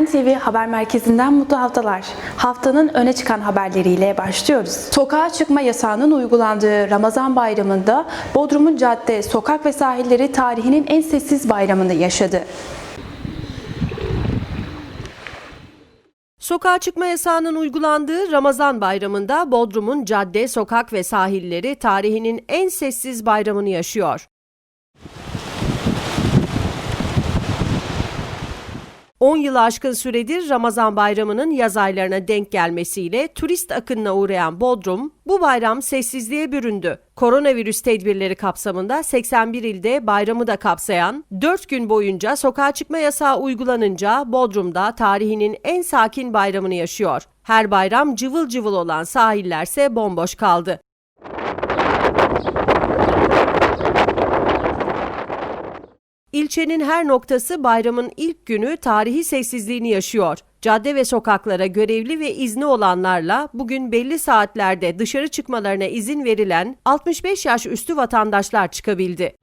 Sen TV Haber Merkezi'nden mutlu haftalar. Haftanın öne çıkan haberleriyle başlıyoruz. Sokağa çıkma yasağının uygulandığı Ramazan bayramında Bodrum'un cadde, sokak ve sahilleri tarihinin en sessiz bayramını yaşadı. Sokağa çıkma yasağının uygulandığı Ramazan bayramında Bodrum'un cadde, sokak ve sahilleri tarihinin en sessiz bayramını yaşıyor. 10 yılı aşkın süredir Ramazan bayramının yaz aylarına denk gelmesiyle turist akınına uğrayan Bodrum, bu bayram sessizliğe büründü. Koronavirüs tedbirleri kapsamında 81 ilde bayramı da kapsayan 4 gün boyunca sokağa çıkma yasağı uygulanınca Bodrum'da tarihinin en sakin bayramını yaşıyor. Her bayram cıvıl cıvıl olan sahillerse bomboş kaldı. İlçenin her noktası bayramın ilk günü tarihi sessizliğini yaşıyor. Cadde ve sokaklara görevli ve izni olanlarla bugün belli saatlerde dışarı çıkmalarına izin verilen 65 yaş üstü vatandaşlar çıkabildi.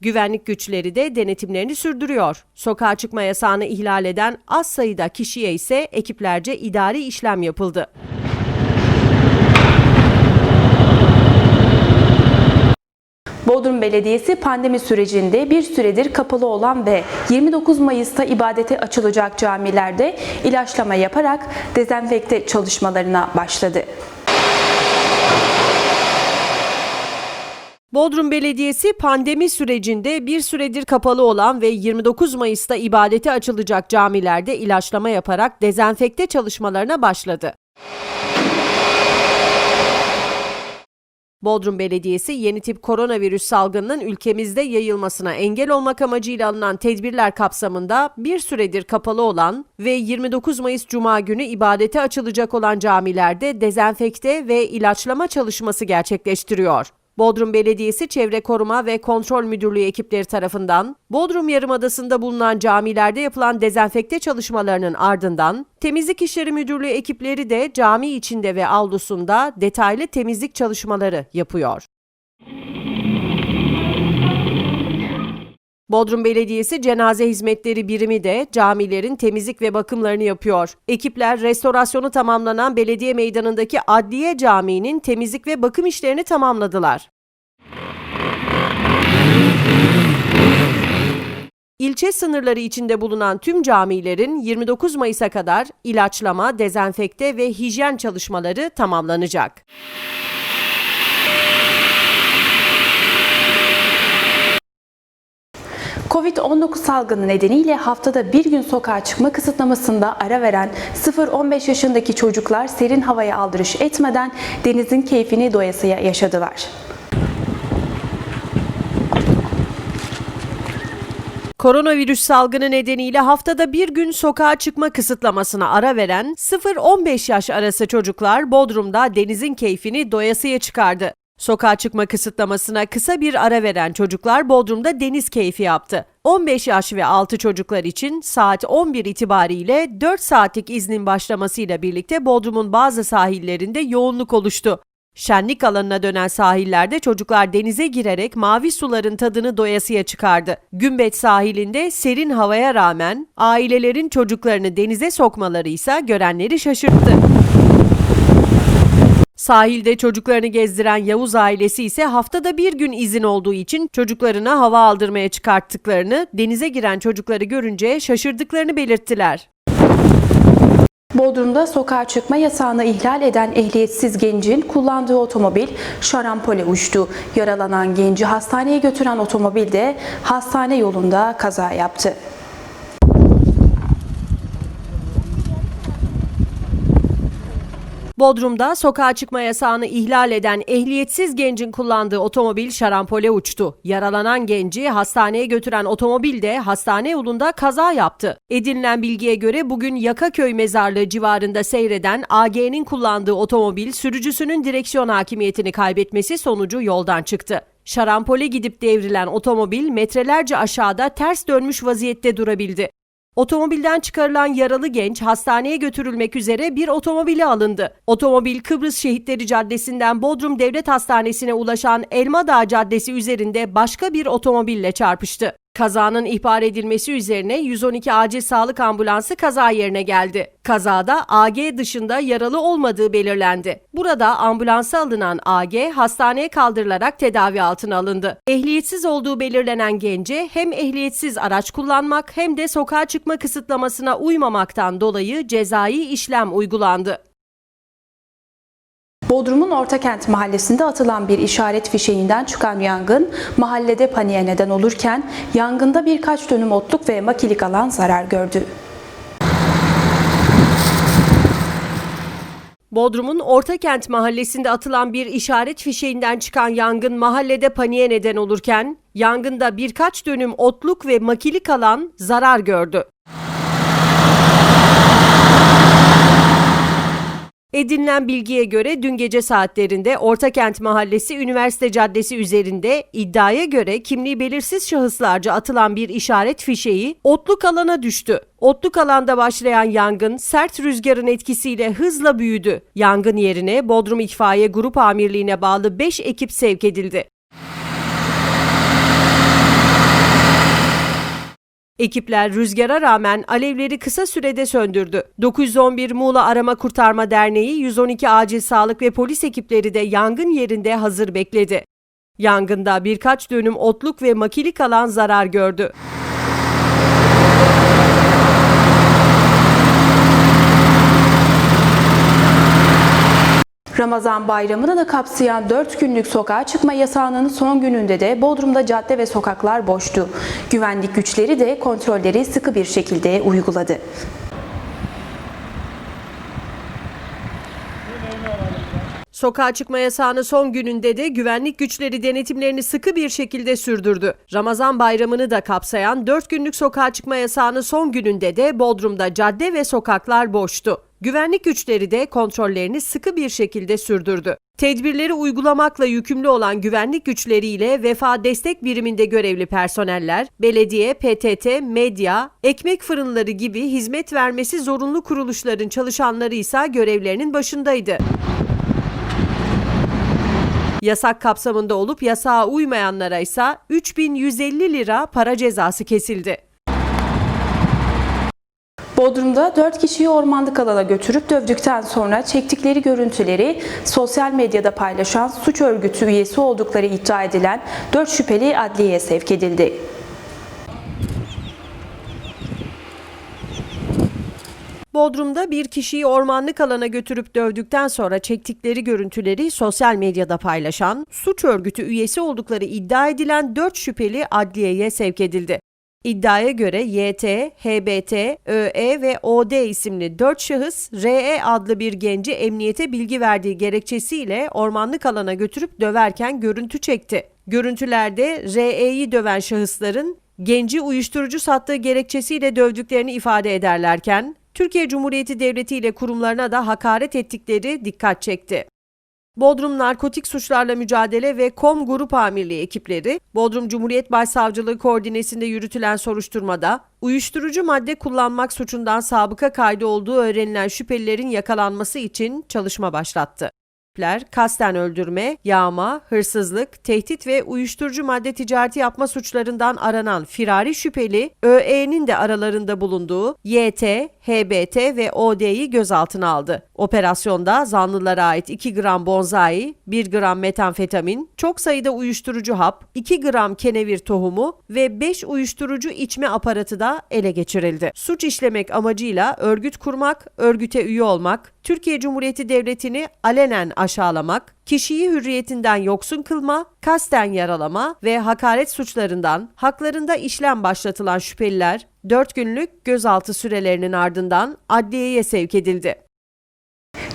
Güvenlik güçleri de denetimlerini sürdürüyor. Sokağa çıkma yasağını ihlal eden az sayıda kişiye ise ekiplerce idari işlem yapıldı. Bodrum Belediyesi pandemi sürecinde bir süredir kapalı olan ve 29 Mayıs'ta ibadete açılacak camilerde ilaçlama yaparak dezenfekte çalışmalarına başladı. Bodrum Belediyesi pandemi sürecinde bir süredir kapalı olan ve 29 Mayıs'ta ibadete açılacak camilerde ilaçlama yaparak dezenfekte çalışmalarına başladı. Bodrum Belediyesi yeni tip koronavirüs salgınının ülkemizde yayılmasına engel olmak amacıyla alınan tedbirler kapsamında bir süredir kapalı olan ve 29 Mayıs Cuma günü ibadete açılacak olan camilerde dezenfekte ve ilaçlama çalışması gerçekleştiriyor. Bodrum Belediyesi Çevre Koruma ve Kontrol Müdürlüğü ekipleri tarafından Bodrum Yarımadası'nda bulunan camilerde yapılan dezenfekte çalışmalarının ardından Temizlik İşleri Müdürlüğü ekipleri de cami içinde ve avlusunda detaylı temizlik çalışmaları yapıyor. Bodrum Belediyesi Cenaze Hizmetleri Birimi de camilerin temizlik ve bakımlarını yapıyor. Ekipler restorasyonu tamamlanan belediye meydanındaki Adliye Camii'nin temizlik ve bakım işlerini tamamladılar. İlçe sınırları içinde bulunan tüm camilerin 29 Mayıs'a kadar ilaçlama, dezenfekte ve hijyen çalışmaları tamamlanacak. Covid-19 salgını nedeniyle haftada bir gün sokağa çıkma kısıtlamasında ara veren 0-15 yaşındaki çocuklar serin havaya aldırış etmeden denizin keyfini doyasıya yaşadılar. Koronavirüs salgını nedeniyle haftada bir gün sokağa çıkma kısıtlamasına ara veren 0-15 yaş arası çocuklar Bodrum'da denizin keyfini doyasıya çıkardı. Sokağa çıkma kısıtlamasına kısa bir ara veren çocuklar Bodrum'da deniz keyfi yaptı. 15 yaş ve altı çocuklar için saat 11 itibariyle 4 saatlik iznin başlamasıyla birlikte Bodrum'un bazı sahillerinde yoğunluk oluştu. Şenlik alanına dönen sahillerde çocuklar denize girerek mavi suların tadını doyasıya çıkardı. Gümbet sahilinde serin havaya rağmen ailelerin çocuklarını denize sokmaları ise görenleri şaşırttı. Sahilde çocuklarını gezdiren Yavuz ailesi ise haftada bir gün izin olduğu için çocuklarına hava aldırmaya çıkarttıklarını, denize giren çocukları görünce şaşırdıklarını belirttiler. Bodrum'da sokağa çıkma yasağını ihlal eden ehliyetsiz gencin kullandığı otomobil şarampole uçtu. Yaralanan genci hastaneye götüren otomobil de hastane yolunda kaza yaptı. Bodrum'da sokağa çıkma yasağını ihlal eden ehliyetsiz gencin kullandığı otomobil şarampole uçtu. Yaralanan genci hastaneye götüren otomobil de hastane yolunda kaza yaptı. Edinilen bilgiye göre bugün Yakaköy mezarlığı civarında seyreden AG'nin kullandığı otomobil sürücüsünün direksiyon hakimiyetini kaybetmesi sonucu yoldan çıktı. Şarampole gidip devrilen otomobil metrelerce aşağıda ters dönmüş vaziyette durabildi. Otomobilden çıkarılan yaralı genç hastaneye götürülmek üzere bir otomobile alındı. Otomobil Kıbrıs Şehitleri Caddesi'nden Bodrum Devlet Hastanesi'ne ulaşan Elmadağ Caddesi üzerinde başka bir otomobille çarpıştı. Kazanın ihbar edilmesi üzerine 112 acil sağlık ambulansı kaza yerine geldi. Kazada AG dışında yaralı olmadığı belirlendi. Burada ambulansa alınan AG hastaneye kaldırılarak tedavi altına alındı. Ehliyetsiz olduğu belirlenen gence hem ehliyetsiz araç kullanmak hem de sokağa çıkma kısıtlamasına uymamaktan dolayı cezai işlem uygulandı. Bodrum'un Ortakent mahallesinde atılan bir işaret fişeğinden çıkan yangın mahallede paniğe neden olurken yangında birkaç dönüm otluk ve makilik alan zarar gördü. Bodrum'un Ortakent mahallesinde atılan bir işaret fişeğinden çıkan yangın mahallede paniğe neden olurken yangında birkaç dönüm otluk ve makilik alan zarar gördü. Edinilen bilgiye göre dün gece saatlerinde Ortakent Mahallesi Üniversite Caddesi üzerinde iddiaya göre kimliği belirsiz şahıslarca atılan bir işaret fişeği otluk alana düştü. Otluk alanda başlayan yangın sert rüzgarın etkisiyle hızla büyüdü. Yangın yerine Bodrum İtfaiye Grup Amirliğine bağlı 5 ekip sevk edildi. Ekipler rüzgara rağmen alevleri kısa sürede söndürdü. 911 Muğla Arama Kurtarma Derneği, 112 Acil Sağlık ve polis ekipleri de yangın yerinde hazır bekledi. Yangında birkaç dönüm otluk ve makilik alan zarar gördü. Ramazan bayramını da kapsayan 4 günlük sokağa çıkma yasağının son gününde de Bodrum'da cadde ve sokaklar boştu. Güvenlik güçleri de kontrolleri sıkı bir şekilde uyguladı. Sokağa çıkma yasağının son gününde de güvenlik güçleri denetimlerini sıkı bir şekilde sürdürdü. Ramazan bayramını da kapsayan 4 günlük sokağa çıkma yasağının son gününde de Bodrum'da cadde ve sokaklar boştu. Güvenlik güçleri de kontrollerini sıkı bir şekilde sürdürdü. Tedbirleri uygulamakla yükümlü olan güvenlik güçleriyle Vefa Destek Biriminde görevli personeller, belediye, PTT, medya, ekmek fırınları gibi hizmet vermesi zorunlu kuruluşların çalışanları ise görevlerinin başındaydı. Yasak kapsamında olup yasağa uymayanlara ise 3150 lira para cezası kesildi. Bodrum'da 4 kişiyi ormanlık alana götürüp dövdükten sonra çektikleri görüntüleri sosyal medyada paylaşan suç örgütü üyesi oldukları iddia edilen 4 şüpheli adliyeye sevk edildi. Bodrum'da bir kişiyi ormanlık alana götürüp dövdükten sonra çektikleri görüntüleri sosyal medyada paylaşan, suç örgütü üyesi oldukları iddia edilen 4 şüpheli adliyeye sevk edildi. İddiaya göre YT, HBT, ÖE ve OD isimli 4 şahıs RE adlı bir genci emniyete bilgi verdiği gerekçesiyle ormanlık alana götürüp döverken görüntü çekti. Görüntülerde RE'yi döven şahısların genci uyuşturucu sattığı gerekçesiyle dövdüklerini ifade ederlerken Türkiye Cumhuriyeti Devleti ile kurumlarına da hakaret ettikleri dikkat çekti. Bodrum Narkotik Suçlarla Mücadele ve KOM Grup Amirliği ekipleri, Bodrum Cumhuriyet Başsavcılığı koordinesinde yürütülen soruşturmada uyuşturucu madde kullanmak suçundan sabıka kaydı olduğu öğrenilen şüphelilerin yakalanması için çalışma başlattı. Ekipler, kasten öldürme, yağma, hırsızlık, tehdit ve uyuşturucu madde ticareti yapma suçlarından aranan firari şüpheli ÖE'nin de aralarında bulunduğu YT, HBT ve OD'yi gözaltına aldı. Operasyonda zanlılara ait 2 gram bonzai, 1 gram metamfetamin, çok sayıda uyuşturucu hap, 2 gram kenevir tohumu ve 5 uyuşturucu içme aparatı da ele geçirildi. Suç işlemek amacıyla örgüt kurmak, örgüte üye olmak, Türkiye Cumhuriyeti Devleti'ni alenen aşağılamak, kişiyi hürriyetinden yoksun kılma, kasten yaralama ve hakaret suçlarından haklarında işlem başlatılan şüpheliler 4 günlük gözaltı sürelerinin ardından adliyeye sevk edildi.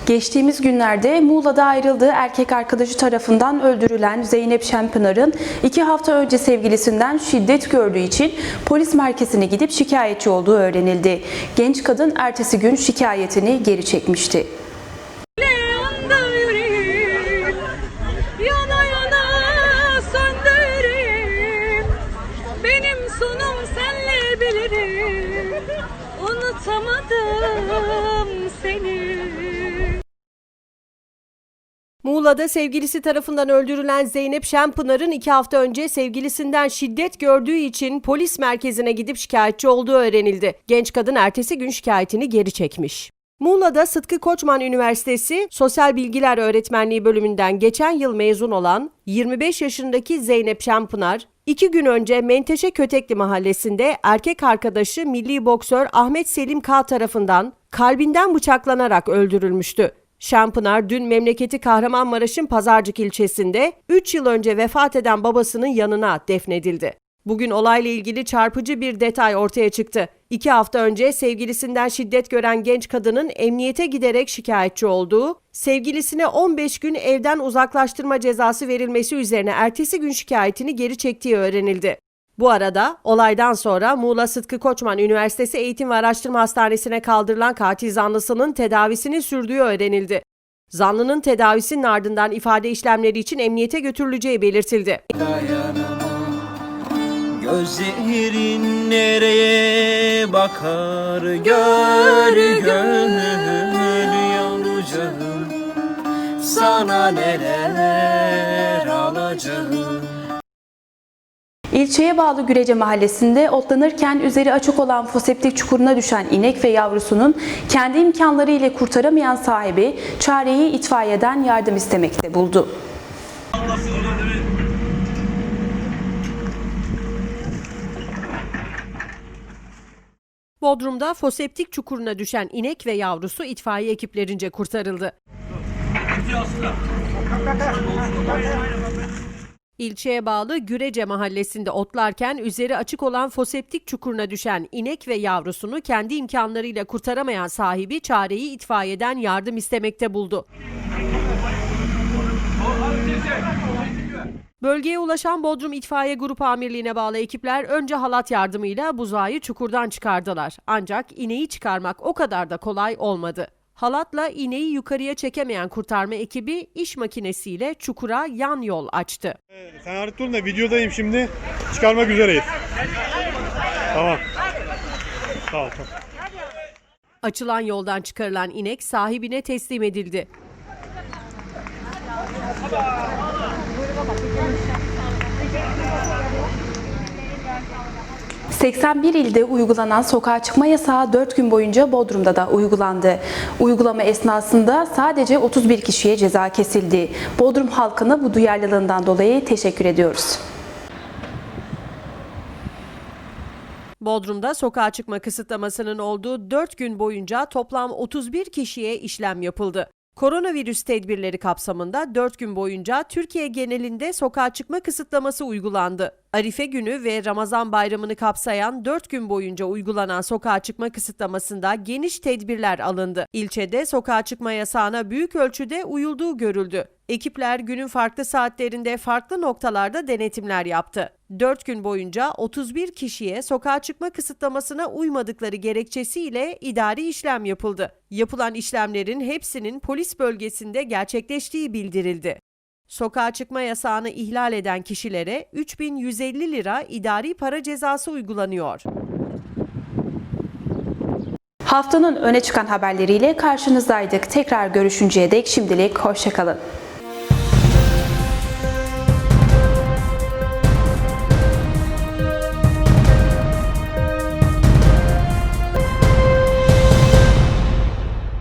Geçtiğimiz günlerde Muğla'da ayrıldığı erkek arkadaşı tarafından öldürülen Zeynep Şenpınar'ın iki hafta önce sevgilisinden şiddet gördüğü için polis merkezine gidip şikayetçi olduğu öğrenildi. Genç kadın ertesi gün şikayetini geri çekmişti. Muğla'da sevgilisi tarafından öldürülen Zeynep Şenpınar'ın iki hafta önce sevgilisinden şiddet gördüğü için polis merkezine gidip şikayetçi olduğu öğrenildi. Genç kadın ertesi gün şikayetini geri çekmiş. Muğla'da Sıtkı Koçman Üniversitesi Sosyal Bilgiler Öğretmenliği bölümünden geçen yıl mezun olan 25 yaşındaki Zeynep Şenpınar, iki gün önce Menteşe Kötekli mahallesinde erkek arkadaşı milli boksör Ahmet Selim K tarafından kalbinden bıçaklanarak öldürülmüştü. Şampınar dün memleketi Kahramanmaraş'ın Pazarcık ilçesinde 3 yıl önce vefat eden babasının yanına defnedildi. Bugün olayla ilgili çarpıcı bir detay ortaya çıktı. İki hafta önce sevgilisinden şiddet gören genç kadının emniyete giderek şikayetçi olduğu, sevgilisine 15 gün evden uzaklaştırma cezası verilmesi üzerine ertesi gün şikayetini geri çektiği öğrenildi. Bu arada olaydan sonra Muğla Sıtkı Koçman Üniversitesi Eğitim ve Araştırma Hastanesi'ne kaldırılan katil zanlısının tedavisini sürdüğü öğrenildi. Zanlının tedavisinin ardından ifade işlemleri için emniyete götürüleceği belirtildi. Gözlerin nereye bakar gör gör yavrucağım Sana neler alacağım İlçeye bağlı Gürece mahallesinde otlanırken üzeri açık olan foseptik çukuruna düşen inek ve yavrusunun kendi imkanları ile kurtaramayan sahibi çareyi itfaiyeden yardım istemekte buldu. Bodrum'da foseptik çukuruna düşen inek ve yavrusu itfaiye ekiplerince kurtarıldı. İlçeye bağlı Gürece mahallesinde otlarken üzeri açık olan foseptik çukuruna düşen inek ve yavrusunu kendi imkanlarıyla kurtaramayan sahibi çareyi itfaiyeden yardım istemekte buldu. Bölgeye ulaşan Bodrum İtfaiye Grup Amirliğine bağlı ekipler önce halat yardımıyla buzağıyı çukurdan çıkardılar. Ancak ineği çıkarmak o kadar da kolay olmadı. Halatla ineği yukarıya çekemeyen kurtarma ekibi iş makinesiyle çukura yan yol açtı. Sen artık durun da videodayım şimdi. Çıkarmak üzereyiz. Tamam. Tamam tamam. Açılan yoldan çıkarılan inek sahibine teslim edildi. ...81 ilde uygulanan sokağa çıkma yasağı 4 gün boyunca Bodrum'da da uygulandı. Uygulama esnasında sadece 31 kişiye ceza kesildi. Bodrum halkına bu duyarlılığından dolayı teşekkür ediyoruz. Bodrum'da sokağa çıkma kısıtlamasının olduğu 4 gün boyunca toplam 31 kişiye işlem yapıldı. Koronavirüs tedbirleri kapsamında 4 gün boyunca Türkiye genelinde sokağa çıkma kısıtlaması uygulandı. Arife günü ve Ramazan bayramını kapsayan 4 gün boyunca uygulanan sokağa çıkma kısıtlamasında geniş tedbirler alındı. İlçede sokağa çıkma yasağına büyük ölçüde uyulduğu görüldü. Ekipler günün farklı saatlerinde farklı noktalarda denetimler yaptı. 4 gün boyunca 31 kişiye sokağa çıkma kısıtlamasına uymadıkları gerekçesiyle idari işlem yapıldı. Yapılan işlemlerin hepsinin polis bölgesinde gerçekleştiği bildirildi. Sokağa çıkma yasağını ihlal eden kişilere 3150 lira idari para cezası uygulanıyor. Haftanın öne çıkan haberleriyle karşınızdaydık. Tekrar görüşünceye dek şimdilik hoşçakalın.